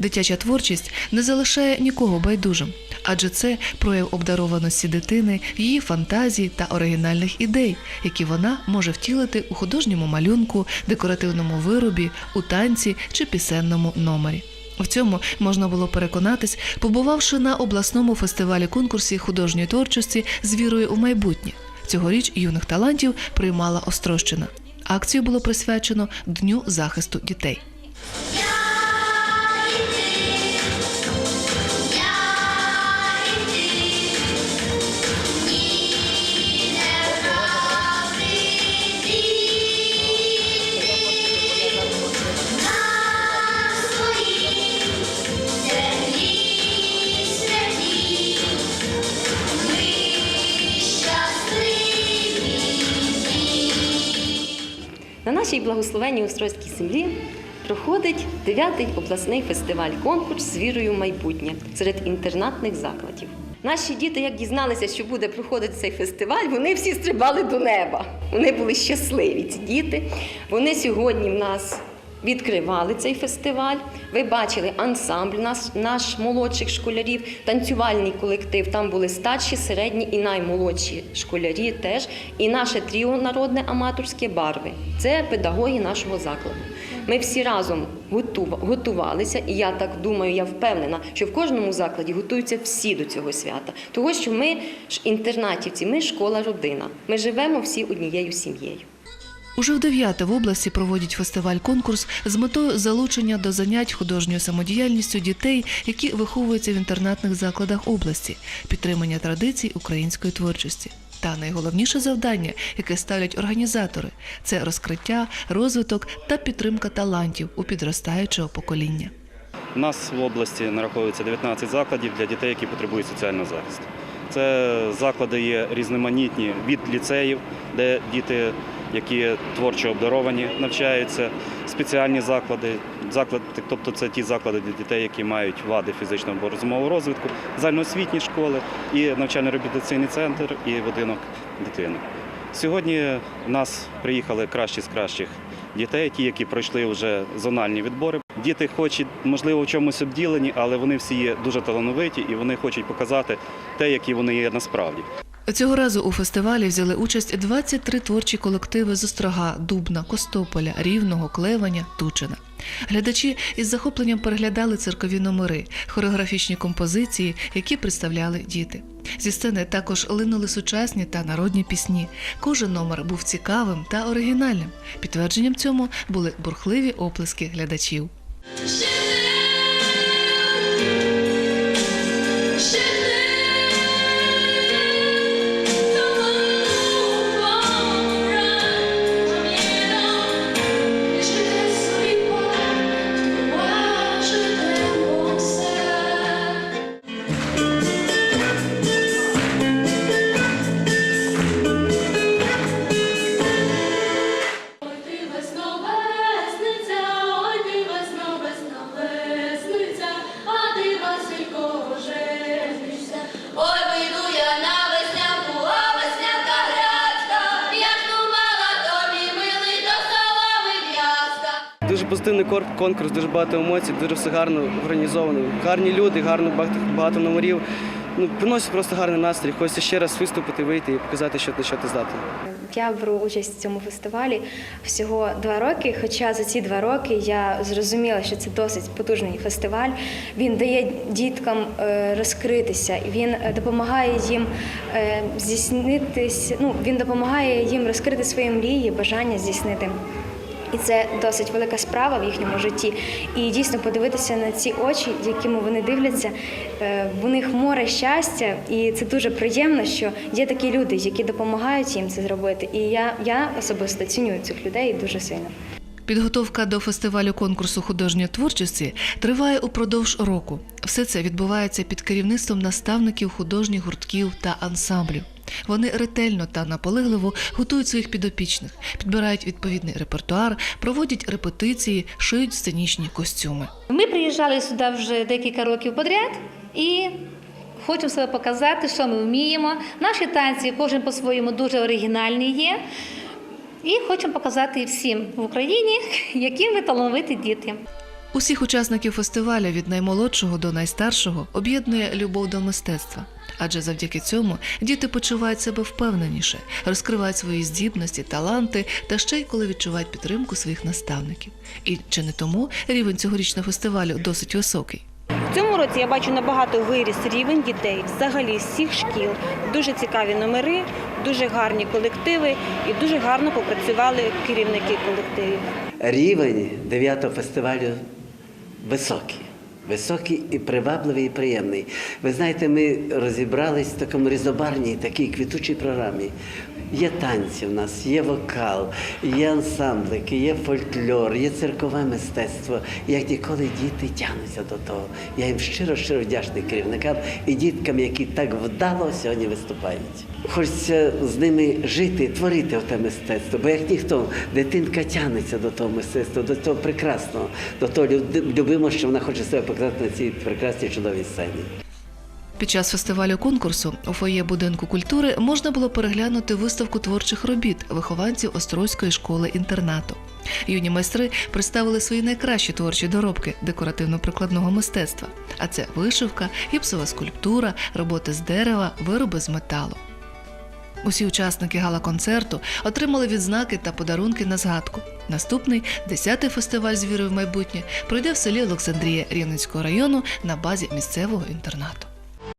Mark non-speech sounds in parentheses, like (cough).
Дитяча творчість не залишає нікого байдужим, адже це прояв обдарованості дитини, її фантазії та оригінальних ідей, які вона може втілити у художньому малюнку, декоративному виробі, у танці чи пісенному номері. В цьому можна було переконатись, побувавши на обласному фестивалі конкурсі художньої творчості з вірою у майбутнє. Цьогоріч юних талантів приймала Острощина. Акцію було присвячено Дню захисту дітей. На нашій благословенній Острозькій землі проходить 9-й обласний фестиваль конкурс з вірою в майбутнє серед інтернатних закладів. Наші діти, як дізналися, що буде проходити цей фестиваль, вони всі стрибали до неба. Вони були щасливі, ці діти. Вони сьогодні в нас відкривали цей фестиваль. Ви бачили ансамбль наш, наш молодших школярів, танцювальний колектив. Там були старші, середні і наймолодші школярі теж. І наше тріо народне аматорське барви. Це педагоги нашого закладу. Ми всі разом готува- готувалися, і я так думаю, я впевнена, що в кожному закладі готуються всі до цього свята. Того, що ми ж інтернатівці, ми школа родина. Ми живемо всі однією сім'єю. Уже в дев'яте в області проводять фестиваль-конкурс з метою залучення до занять художньою самодіяльністю дітей, які виховуються в інтернатних закладах області, підтримання традицій української творчості. Та найголовніше завдання, яке ставлять організатори, це розкриття, розвиток та підтримка талантів у підростаючого покоління. У нас в області нараховується 19 закладів для дітей, які потребують соціального захисту. Це заклади є різноманітні від ліцеїв, де діти, які творчо обдаровані, навчаються, спеціальні заклади, заклади, тобто це ті заклади для дітей, які мають вади фізичного або розумового розвитку, загальноосвітні школи і навчально-реабілітаційний центр і будинок дитини. Сьогодні в нас приїхали кращі з кращих дітей, ті, які пройшли вже зональні відбори. Діти хочуть, можливо, в чомусь обділені, але вони всі є дуже талановиті і вони хочуть показати те, які вони є насправді. Цього разу у фестивалі взяли участь 23 творчі колективи з Острога, Дубна, Костополя, Рівного, Клеваня, Тучина. Глядачі із захопленням переглядали циркові номери, хореографічні композиції, які представляли діти. Зі сцени також линули сучасні та народні пісні. Кожен номер був цікавим та оригінальним. Підтвердженням цьому були бурхливі оплески глядачів. Позитивний конкурс, дуже багато емоцій, дуже все гарно організовано. Гарні люди, гарно багато, номерів. Ну, приносить просто гарний настрій. Хочеться ще раз виступити, вийти і показати, що ти що ти здатний. Я беру участь в цьому фестивалі всього два роки. Хоча за ці два роки я зрозуміла, що це досить потужний фестиваль. Він дає діткам е, розкритися, він е, допомагає їм е, здійснитись. Ну він допомагає їм розкрити свої мрії, бажання здійснити. І це досить велика справа в їхньому житті. І дійсно подивитися на ці очі, якими вони дивляться, е, в них море щастя, і це дуже приємно, що є такі люди, які допомагають їм це зробити. І я, я особисто цінюю цих людей дуже сильно. Підготовка до фестивалю конкурсу художньої творчості триває упродовж року. Все це відбувається під керівництвом наставників художніх гуртків та ансамблів. Вони ретельно та наполегливо готують своїх підопічних, підбирають відповідний репертуар, проводять репетиції, шиють сценічні костюми. Ми приїжджали сюди вже декілька років подряд і хочемо себе показати, що ми вміємо. Наші танці кожен по-своєму дуже оригінальні є. І хочемо показати всім в Україні, (laughs) які ми талановиті діти. Усіх учасників фестивалю від наймолодшого до найстаршого об'єднує любов до мистецтва. Адже завдяки цьому діти почувають себе впевненіше, розкривають свої здібності, таланти та ще й коли відчувають підтримку своїх наставників. І чи не тому рівень цьогорічного фестивалю досить високий? В цьому році я бачу набагато виріс рівень дітей взагалі всіх шкіл. Дуже цікаві номери, дуже гарні колективи і дуже гарно попрацювали керівники колективів. Рівень 9-го фестивалю високий. Високий і привабливий, і приємний. Ви знаєте, ми розібрались в такому різнобарній, такій квітучій програмі. Є танці в нас, є вокал, є ансамблики, є фольклор, є циркове мистецтво. Як ніколи діти тягнуться до того. Я їм щиро щиро вдячний керівникам і діткам, які так вдало сьогодні виступають. Хочеться з ними жити, творити те мистецтво, бо як ніхто, дитинка тягнеться до того мистецтва, до того прекрасного, до того любимого, що вона хоче себе показати на цій прекрасній чудовій сцені. Під час фестивалю конкурсу у фоє будинку культури можна було переглянути виставку творчих робіт вихованців Острозької школи інтернату. Юні майстри представили свої найкращі творчі доробки декоративно-прикладного мистецтва. А це вишивка, гіпсова скульптура, роботи з дерева, вироби з металу. Усі учасники гала-концерту отримали відзнаки та подарунки на згадку. Наступний 10-й фестиваль з вірою в майбутнє пройде в селі Олександрія Рівненського району на базі місцевого інтернату.